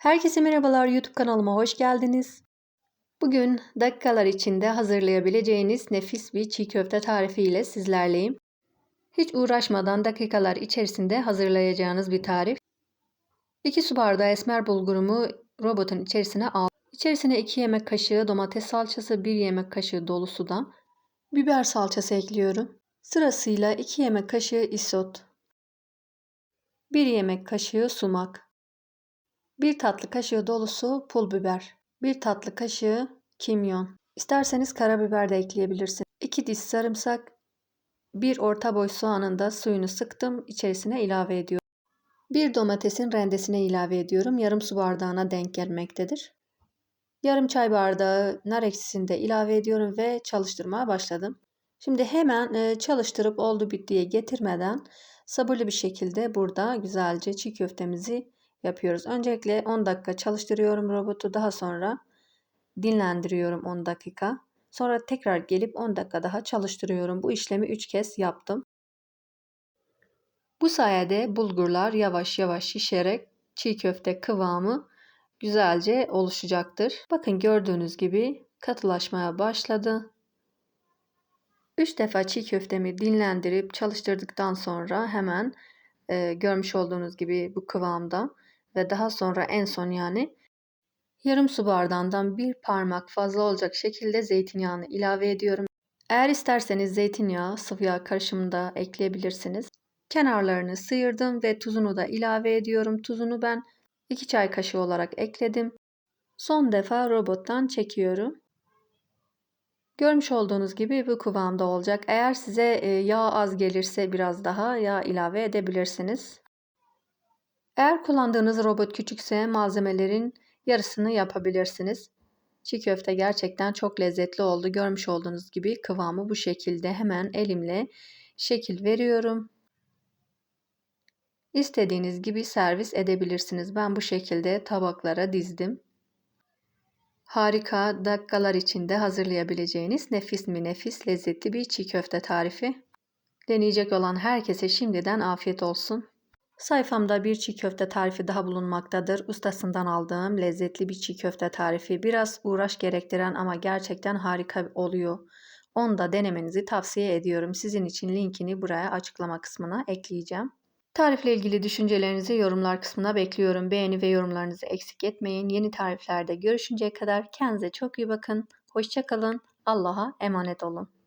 Herkese merhabalar YouTube kanalıma hoş geldiniz. Bugün dakikalar içinde hazırlayabileceğiniz nefis bir çiğ köfte tarifi ile sizlerleyim. Hiç uğraşmadan dakikalar içerisinde hazırlayacağınız bir tarif. 2 su bardağı esmer bulgurumu robotun içerisine al. İçerisine 2 yemek kaşığı domates salçası, 1 yemek kaşığı dolusu da biber salçası ekliyorum. Sırasıyla 2 yemek kaşığı isot, 1 yemek kaşığı sumak, 1 tatlı kaşığı dolusu pul biber, 1 tatlı kaşığı kimyon. İsterseniz karabiber de ekleyebilirsiniz. 2 diş sarımsak, 1 orta boy soğanın da suyunu sıktım, içerisine ilave ediyorum. 1 domatesin rendesine ilave ediyorum. Yarım su bardağına denk gelmektedir. Yarım çay bardağı nar ekşisini de ilave ediyorum ve çalıştırmaya başladım. Şimdi hemen çalıştırıp oldu bittiye getirmeden sabırlı bir şekilde burada güzelce çiğ köftemizi yapıyoruz. Öncelikle 10 dakika çalıştırıyorum robotu. Daha sonra dinlendiriyorum 10 dakika. Sonra tekrar gelip 10 dakika daha çalıştırıyorum. Bu işlemi 3 kez yaptım. Bu sayede bulgurlar yavaş yavaş şişerek çiğ köfte kıvamı güzelce oluşacaktır. Bakın gördüğünüz gibi katılaşmaya başladı. 3 defa çiğ köftemi dinlendirip çalıştırdıktan sonra hemen e, görmüş olduğunuz gibi bu kıvamda ve daha sonra en son yani yarım su bardağından bir parmak fazla olacak şekilde zeytinyağını ilave ediyorum. Eğer isterseniz zeytinyağı sıvı yağ karışımında ekleyebilirsiniz. Kenarlarını sıyırdım ve tuzunu da ilave ediyorum. Tuzunu ben 2 çay kaşığı olarak ekledim. Son defa robottan çekiyorum. Görmüş olduğunuz gibi bu kıvamda olacak. Eğer size e, yağ az gelirse biraz daha yağ ilave edebilirsiniz. Eğer kullandığınız robot küçükse malzemelerin yarısını yapabilirsiniz. Çiğ köfte gerçekten çok lezzetli oldu. Görmüş olduğunuz gibi kıvamı bu şekilde hemen elimle şekil veriyorum. İstediğiniz gibi servis edebilirsiniz. Ben bu şekilde tabaklara dizdim. Harika dakikalar içinde hazırlayabileceğiniz nefis mi nefis lezzetli bir çiğ köfte tarifi. Deneyecek olan herkese şimdiden afiyet olsun. Sayfamda bir çiğ köfte tarifi daha bulunmaktadır. Ustasından aldığım lezzetli bir çiğ köfte tarifi. Biraz uğraş gerektiren ama gerçekten harika oluyor. Onu da denemenizi tavsiye ediyorum. Sizin için linkini buraya açıklama kısmına ekleyeceğim. Tarifle ilgili düşüncelerinizi yorumlar kısmına bekliyorum. Beğeni ve yorumlarınızı eksik etmeyin. Yeni tariflerde görüşünceye kadar kendinize çok iyi bakın. Hoşçakalın. Allah'a emanet olun.